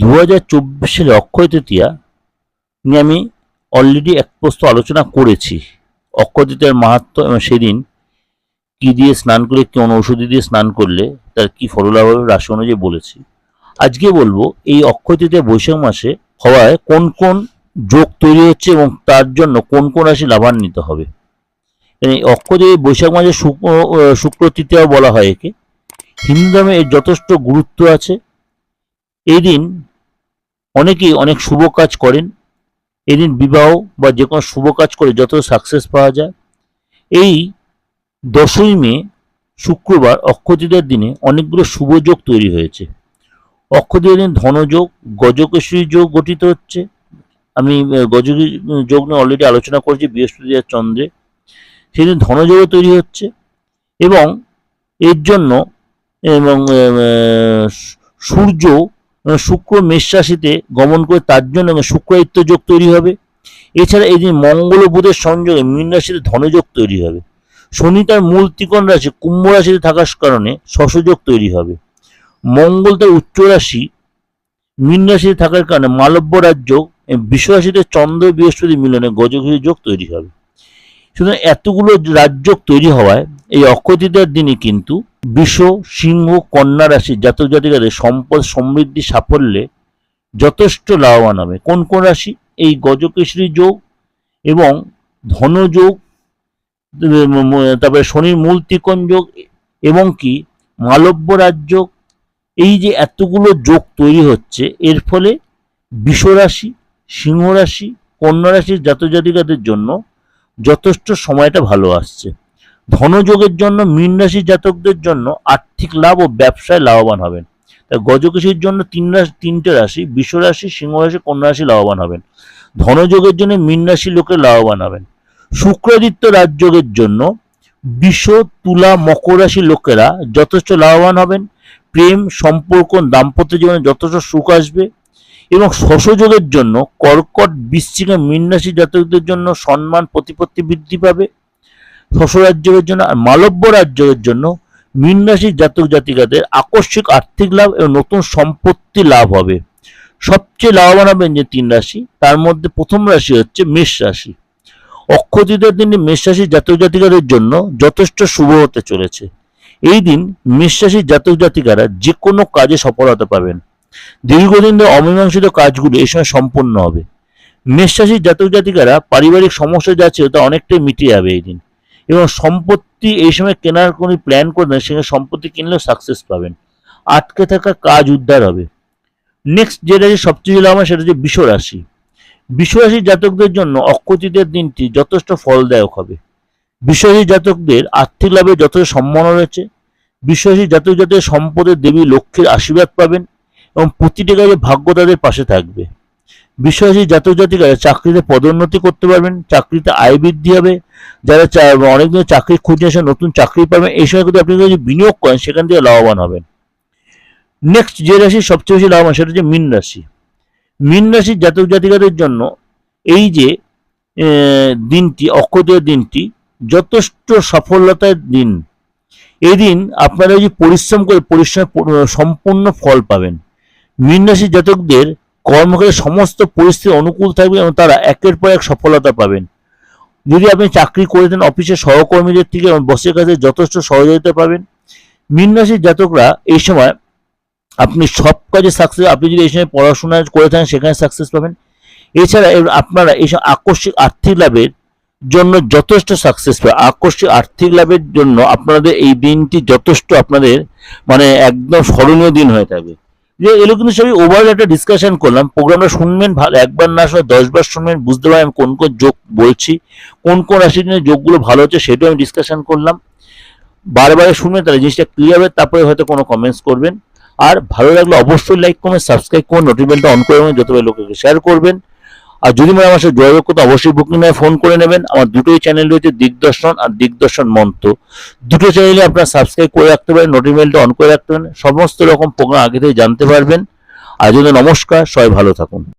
দু হাজার চব্বিশ সালে অক্ষয় তৃতীয়া নিয়ে আমি অলরেডি এক প্রস্ত আলোচনা করেছি। অক্ষয় তৃতীয়ার মাহাত্ম এবং সেদিন কি দিয়ে স্নান করে কোন ঔষধি দিয়ে স্নান করলে, তার কি ফললাভ হবে রাশি অনুযায়ী বলেছি। আজকে বলব, এই অক্ষয় তৃতীয়া বৈশাখ মাসে হওয়ায় কোন কোন যোগ তৈরি হচ্ছে এবং তার জন্য কোন কোন রাশি লাভান্বিত হবে। এই অক্ষয় তৃতীয়া বৈশাখ মাসে শুক্র শুক্র তৃতীয়া বলা হয় একে। হিন্দু ধর্মে এর যথেষ্ট গুরুত্ব আছে। এই দিন অনেকেই অনেক শুভ কাজ করেন। এই দিন বিবাহ বা যে কোনো শুভ কাজ করে যত সাকসেস পাওয়া যায়। এই দশই মে শুক্রবার অক্ষতৃতীয়ার দিনে অনেকগুলো শুভ যোগ তৈরি হয়েছে। অক্ষতৃতীয়ার দিন ধনযোগ গজকেশ্বরী যোগ গঠিত হচ্ছে। আমি গজকেশ্বরী যোগ নিয়ে অলরেডি আলোচনা করেছি বৃহস্পতি আর চন্দ্রে। সেদিন ধনযোগও তৈরি হচ্ছে এবং এর জন্য এবং সূর্য শুক্র মেষ রাশিতে গমন করে তার জন্য শুক্রায়িত্ব যোগ তৈরি হবে। এছাড়া এই দিন মঙ্গল বুধের সংযোগে মীন রাশিতে ধনযোগ তৈরি হবে। শনি তার মূল ত্রিকোণ রাশি, কুম্ভ রাশিতে থাকার কারণে শশযোগ তৈরি হবে। মঙ্গল তার উচ্চ রাশি, মীন রাশিতে থাকার কারণে মালব্য রাজ্য বিশ্ব রাশিতে চন্দ্র, বৃহস্পতি মিলনে গজগৃহ যোগ তৈরি হবে। সুতরাং এতগুলো রাজযোগ তৈরি হওয়ায় এই অক্ষয় তৃতীয়ার দিনে কিন্তু বিষ, সিংহ, কন্যা রাশির জাতক জাতিকাদের সম্পদ সমৃদ্ধি সাফল্যে যথেষ্ট লাভবান হবে। কোন কোন রাশি? এই গজকেশরী যোগ এবং ধনযোগ তারপরে শনির মূল ত্রিকোণ যোগ এবং কি? মালব্য রাজ্য এই যে এতগুলো যোগ তৈরি হচ্ছে, এর ফলে বিশ্বরাশি সিংহ রাশি, কন্যা রাশির জাতক জাতিকাদের জন্য যথেষ্ট সময়টা ভালো আসছে। ধনযোগের জন্য মীন রাশির জাতকদের জন্য আর্থিক লাভ ও ব্যবসায় লাভবান হবেন। তাই গজকেশীর জন্য তিন রাশি তিনটে রাশি বিশ্ব রাশি সিংহ রাশি কন্যা রাশি লাভবান হবেন। ধনযোগের জন্য মীন রাশির লোকের লাভবান হবেন। শুক্রাদিত্য রাজযোগের জন্য বিশ্ব তুলা, মকর রাশির লোকেরা যথেষ্ট লাভবান হবেন। প্রেম, সম্পর্ক, দাম্পত্য জীবনে যথেষ্ট সুখ আসবে। এবং শশযোগের জন্য কর্কট, বৃশ্চিক মীন রাশি জাতকদের জন্য সম্মান, প্রতিপত্তি বৃদ্ধি পাবে। শশরাজ্যের জন্য আর মালব্য রাজ্যের জন্য মীন রাশির জাতক জাতিকাদের আকস্মিক আর্থিক লাভ এবং নতুন সম্পত্তি লাভ হবে। সবচেয়ে লাভবান হবেন যে তিন রাশি, তার মধ্যে প্রথম রাশি হচ্ছে মেষ রাশি। অক্ষতৃতীয় দিনে মেষ রাশির জাতক জাতিকাদের জন্য যথেষ্ট শুভ হতে চলেছে। এই দিন মেষ রাশির জাতক জাতিকারা যে কোনো কাজে সফলতা পাবেন দীর্ঘদিন ধরে অমীমাংসিত কাজগুলো এই সময় সম্পন্ন হবে। মেষ রাশির জাতক জাতিকারা পারিবারিক সমস্যা যা ছিল তা অনেকটাই মিটিয়ে যাবে এই দিন। এবং সম্পত্তি এই সময় কেনার কোনো প্ল্যান করে দেন, সেখানে সম্পত্তি কিনলেও সাকসেস পাবেন। আটকে থাকা কাজ উদ্ধার হবে। নেক্সট যেটা যে সবচেয়ে লাভ আমার সেটা হচ্ছে বিষ রাশি। বিষ রাশির জাতকদের জন্য অক্ষতৃতীয় দিনটি যথেষ্ট ফলদায়ক হবে। বিশ্বাসী জাতকদের আর্থিক লাভে যথেষ্ট সম্মান রয়েছে। বিশ্বাসী জাতক জাতকের সম্পদের দেবী লক্ষ্মীর আশীর্বাদ পাবেন এবং প্রতিটি কাজে ভাগ্য তাদের পাশে থাকবে। বিশ্বাসী জাতক জাতিকারা চাকরিতে পদোন্নতি করতে পারবেন, চাকরিতে আয় বৃদ্ধি হবে, যারা অনেকদিন চাকরি খুঁজে এসে নতুন চাকরি পাবেন, এই সময় কিন্তু আপনি যদি বিনিয়োগ করেন, সেখান থেকে লাভবান হবেন। নেক্সট যে রাশি সবচেয়ে বেশি লাভবান, সেটা হচ্ছে মীন রাশি। মীন রাশির জাতক জাতিকাদের জন্য এই যে দিনটি অক্ষয় দিনটি যথেষ্ট সফলতার দিন। এই দিন আপনারা যদি পরিশ্রম করে পরিশ্রম সম্পূর্ণ ফল পাবেন। মীন রাশির জাতকদের কর্মক্ষেত্রে সমস্ত পরিস্থিতি অনুকূল থাকবে এবং তারা একের পর এক সফলতা পাবেন। যদি আপনি চাকরি করে দেন, অফিসের সহকর্মীদের থেকে এবং বসের কাছে যথেষ্ট সহযোগিতা পাবেন। মীন রাশির জাতকরা এই সময় আপনি সব কাজে সাকসেস আপনি যদি এই সময় পড়াশোনা করে থাকেন, সেখানে সাকসেস পাবেন। এছাড়া আপনারা এইসব আকস্মিক আর্থিক লাভের জন্য যথেষ্ট সাকসেস পাবে আকস্মিক আর্থিক লাভের জন্য আপনাদের এই দিনটি যথেষ্ট আপনাদের মানে একদম স্মরণীয় দিন হয়ে থাকবে। যে এগুলো কিন্তু সবই ওভারঅল একটা ডিসকাশন করলাম। প্রোগ্রামটা শুনবেন, ভালো, একবার না শুনে দশবার শুনবেন, বুঝতে পারবেন আমি কোন কোন যোগ বলছি, কোন কোন রাশির জন্য যোগগুলো ভালো হচ্ছে সেটাও আমি ডিসকাশন করলাম। বারে বারে শুনবেন, তাহলে জিনিসটা ক্লিয়ার হবে, তারপরে হয়তো কোনো কমেন্টস করবেন। আর ভালো লাগলে অবশ্যই লাইক করবেন সাবস্ক্রাইব করুন নোটিফিকেশনটা অন করে যতবার লোকেকে শেয়ার করবেন। আর যদি মনে আমার সাথে যোগাযোগ করতে অবশ্যই বুকিং নেয় ফোন করে নেবেন। আমার দুটোই চ্যানেল রয়েছে, দিগদর্শন আর দিগদর্শন মন্ত্র। দুটো চ্যানেলে আপনারা সাবস্ক্রাইব করে রাখতে পারেন নোটিফিকেশনটা অন করে রাখতে পারেন। সমস্ত রকম প্রোগ্রাম আগে থেকে জানতে পারবেন। আর যদি নমস্কার, সবাই ভালো থাকুন।